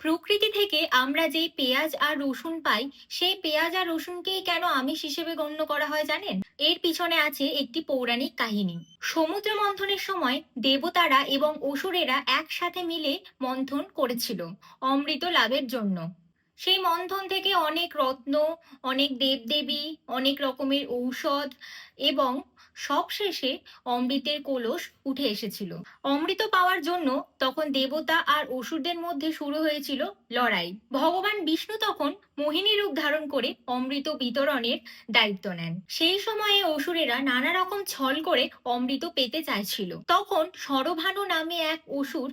প্রকৃতি থেকে আমরা যেই পেঁয়াজ আর রসুন পাই, সেই পেঁয়াজ আর রসুনকেই কেন আমিষ হিসেবে গণ্য করা হয় জানেন? এর পিছনে আছে একটি পৌরাণিক কাহিনী। সমুদ্র মন্থনের সময় দেবতারা এবং অসুরেরা একসাথে মিলে মন্থন করেছিল অমৃত লাভের জন্য। সেই মন্থন থেকে অনেক রত্ন, অনেক দেবদেবী, অনেক রকমের ঔষধ এবং সবশেষে অমৃতের কলস উঠে এসেছিল। অমৃত পাওয়ার জন্য তখন দেবতা আর অসুরদের মধ্যে শুরু হয়েছিল লড়াই। ভগবান বিষ্ণু তখন মোহিনী রূপ ধারণ করে অমৃত বিতরণের দায়িত্ব নেন। সেই সময়ে অসুরেরা নানা রকম ছল করে অমৃত পেতে চাইছিল। তখন সরভানু নামে এক অসুর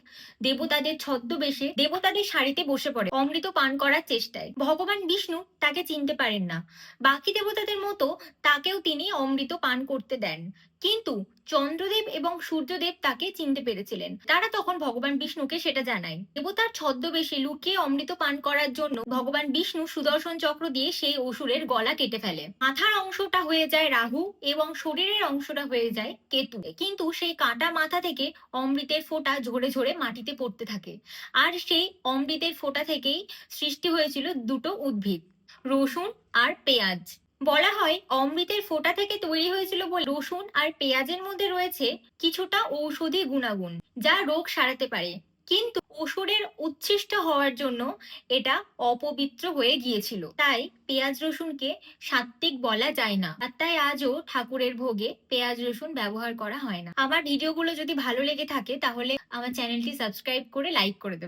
দেবতাদের ছদ্মবেশে দেবতাদের শাড়িতে বসে পড়ে, অমৃত পান করার চেষ্টায়। ভগবান বিষ্ণু তাকে চিনতে পারেন না। বাকি দেবতাদের মতো তাকেও তিনি অমৃত পান করতে দেন। কিন্তু চন্দ্রদেব এবং সূর্যদেব তাকে চিনতে পেরেছিলেন। তারা তখন ভগবান বিষ্ণুকে সেটা জানায়। দেবতার ছদ্মবেশে লুকিয়ে অমৃত পান করার জন্য ভগবান বিষ্ণু সুদর্শন চক্র দিয়ে সেই অসুরের গলা কেটে ফেলে। মাথার অংশটা হয়ে যায় রাহু এবং শরীরের অংশটা হয়ে যায় কেতু। কিন্তু সেই কাটা মাথা থেকে অমৃতের ফোঁটা ঝরে ঝরে মাটিতে পড়তে থাকে। আর সেই অমৃতের ফোঁটা থেকেই সৃষ্টি হয়েছিল দুটো উদ্ভিদ, রসুন আর পেঁয়াজ। বলা হয় অমৃতের ফোঁটা থেকে তৈরি হয়েছিল বলে রসুন আর পেঁয়াজের মধ্যে রয়েছে কিছুটা ঔষধি গুণাগুণ, যা রোগ সারাতে পারে। কিন্তু অসুরের উচ্ছিষ্ট হওয়ার জন্য এটা অপবিত্র হয়ে গিয়েছিল। তাই পেঁয়াজ রসুনকে সাত্ত্বিক বলা যায় না। আর তাই আজও ঠাকুরের ভোগে পেঁয়াজ রসুন ব্যবহার করা হয় না। আমার ভিডিওগুলো যদি ভালো লেগে থাকে, তাহলে আমার চ্যানেলটি সাবস্ক্রাইব করে লাইক করে দেবে।